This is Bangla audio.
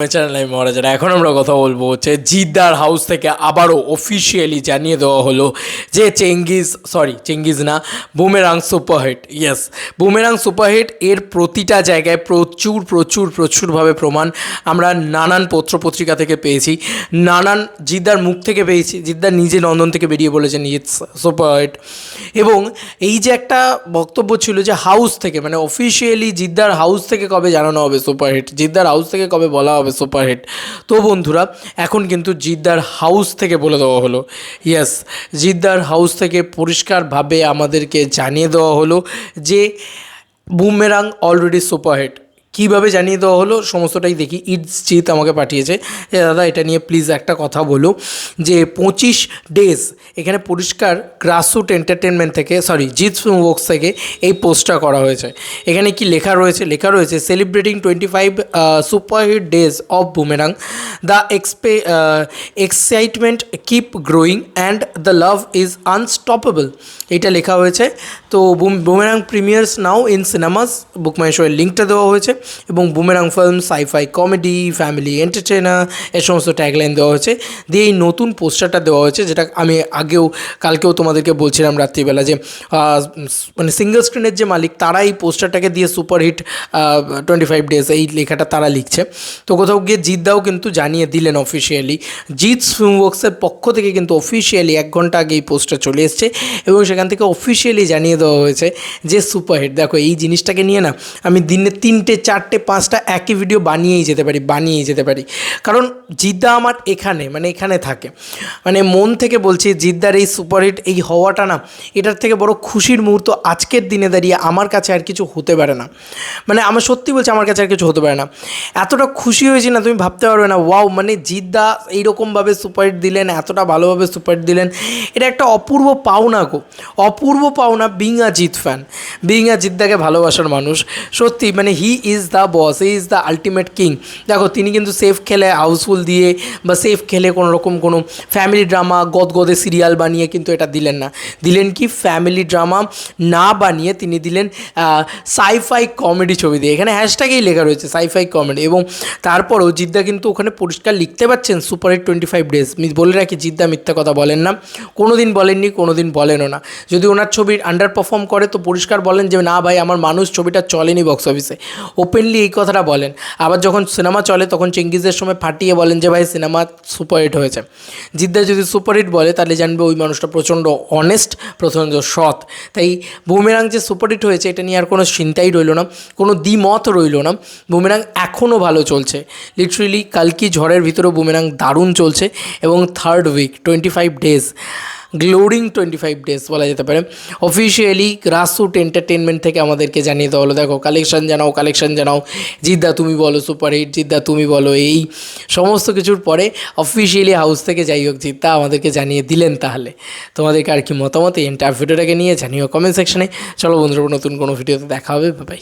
চ্যানেল আমি মহারাজারা এখন আমরা কথা বলব হচ্ছে জিদ্দার হাউস থেকে আবারও অফিসিয়ালি জানিয়ে দেওয়া হলো যে চেঙ্গিজ সরি চেঙ্গিজ না, Boomerang superhit yes Boomerang superhit এর প্রতিটা জায়গায় প্রচুর প্রচুর, প্রচুরভাবে প্রমাণ আমরা নানান পত্র পত্রিকা থেকে পেয়েছি, নানান জিদ্দার মুখ থেকে পেয়েছি, জিদ্দার নিজে লন্ডন থেকে বেরিয়ে বলেছেন ইটস সুপারহিট এবং এই যে একটা বক্তব্য ছিল যে হাউস থেকে মানে অফিসিয়ালি জিদ্দার হাউস থেকে কবে জানানো হবে সুপারহিট জিদ্দার হাউস থেকে কবে বলা হবে সুপারহিট। তো বন্ধুরা, এখন কিন্তু জিদ্দার হাউস থেকে বলে দেওয়া হলো। ইয়াস জিদ্দার হাউস থেকে পরিষ্কারভাবে আমাদেরকে জানিয়ে দেওয়া হলো যে বুমেরাং অলরেডি সুপারহিট কীভাবে জানিয়ে দেওয়া হলো, সমস্তটাই দেখি। ইটস জিত আমাকে পাঠিয়েছে। দাদা, এটা নিয়ে প্লিজ একটা কথা বলো যে পঁচিশ ডেজ এখানে পরিষ্কার গ্রাসরুট এন্টারটেনমেন্ট থেকে সরি ফিল্ম ওয়ার্কস থেকে এই পোস্টটা করা হয়েছে। এখানে কি লেখা রয়েছে? লেখা রয়েছে celebrating twenty five superhit days of Boomerang the এক্সপে excitement keep growing and the love is unstoppable এটা লেখা হয়েছে। তো Boomerang premieres now in cinemas বুকমাই শোয়ের লিঙ্কটা দেওয়া হয়েছে। এবং Boomerang film, sci fi comedy, family entertainer এ সমস্ত ট্যাগলাইন দেওয়া হয়েছে। দিয়ে এই নতুন পোস্টারটা দেওয়া হয়েছে, যেটা আমি আগেও, কালকেও তোমাদেরকে বলছিলাম রাত্রিবেলা যে মানে সিঙ্গেল স্ক্রিনের যে মালিক, তারা এই পোস্টারটাকে দিয়ে সুপারহিট টোয়েন্টি ফাইভ ডেজ এই লেখাটা তারা লিখছে। তো কোথাও গিয়ে জিদ্দাও কিন্তু জানিয়ে দিলেন অফিসিয়ালি জিৎ ফিল্মওয়ার্কসের পক্ষ থেকে কিন্তু অফিসিয়ালি এক ঘণ্টা আগে এই পোস্টার চলে এসছে এবং সেখান থেকে অফিসিয়ালি জানিয়ে দেওয়া হয়েছে যে সুপারহিট দেখো, এই জিনিসটাকে নিয়ে না, আমি দিনে তিনটে চারটে, পাঁচটা একই ভিডিও বানিয়েই যেতে পারি, বানিয়েই যেতে পারি। কারণ জিদ্দা আমার এখানে মানে এখানে থাকে। মানে মন থেকে বলছি, জিদ্দার এই সুপারহিট এই হওয়াটা না, এটার থেকে বড় খুশির মুহূর্ত আজকের দিনে দাঁড়িয়ে আমার কাছে আর কিছু হতে পারে না। মানে আমার সত্যি বলছি, আমার কাছে আর কিছু হতে পারে না। এতটা খুশি হয়েছি না, তুমি ভাবতে পারবে না ওয়াও মানে জিদ্দা এইরকমভাবে সুপারহিট দিলেন, এতটা ভালোভাবে সুপারহিট দিলেন। এটা একটা অপূর্ব পাওনা গো। অপূর্ব পাওনা being a Jeet fan being a জিদ্দাকে ভালোবাসার মানুষ। সত্যি মানে he is the boss is the ultimate king দেখো, তিনি কিন্তু সেফ খেলে হাউসফুল দিয়ে বা সেফ খেলে কোনো রকম কোনো ফ্যামিলি ড্রামা গদগদে সিরিয়াল বানিয়ে কিন্তু এটা দিলেন না। দিলেন কি ফ্যামিলি ড্রামা না বানিয়ে তিনি দিলেন সাইফাই কমেডি ছবি দিয়ে। এখানে হ্যাশট্যাগেই লেখা রয়েছে সাইফাই কমেডি এবং তারপরেও জিদ্দা কিন্তু ওখানে পরিষ্কার লিখতে পাচ্ছেন super hit twenty five days বলে রাখি, জিদ্দা মিথ্যা কথা বলেন না। কোনো দিন বলেননি কোনো দিন বলেনও না। যদি ওনার ছবি আন্ডার পারফর্ম করে, তো পরিষ্কার বলেন যে, না ভাই, আমার মানুষ ছবিটা চলেনি বক্স অফিসে ওপেনলি এই কথাটা বলেন। আবার যখন সিনেমা চলে, তখন চেঙ্গিজের সময় ফাটিয়ে বলেন যে, ভাই, সিনেমা সুপারহিট হয়েছে। জিদ্দা যদি সুপারহিট বলে, তাহলে জানবে ওই মানুষটা প্রচণ্ড অনেস্ট প্রচণ্ড সৎ। তাই বুমেরাং যে সুপারহিট হয়েছে, এটা নিয়ে আর কোনো চিন্তাই রইল না, কোনো দ্বিমত রইল না। বুমেরাং এখনও ভালো চলছে। লিটারেলি কালকি ঝড়ের ভিতরেও বুমেরাং দারুণ চলছে। এবং third week twenty five days glowing twenty five days বলা যেতে পারে। অফিসিয়ালি গ্রাসরুট এন্টারটেনমেন্ট থেকে আমাদেরকে জানিয়ে দেওয়া হলো, দেখো কালেকশন জানাও কালেকশন জানাও। জিদ্দা, তুমি বলো সুপারহিট জিদ্দা, তুমি বলো, এই সমস্ত কিছুর পরে অফিসিয়ালি হাউস থেকে যাই হোক, জিদ্দা আমাদেরকে জানিয়ে দিলেন তাহলে। তোমাদেরকে আর কি মতামত এই এন্টার ভিডিওটাকে নিয়ে জানিও কমেন্ট সেকশনে চলো বন্ধুরা, নতুন কোনো ভিডিওতে দেখা হবে বাই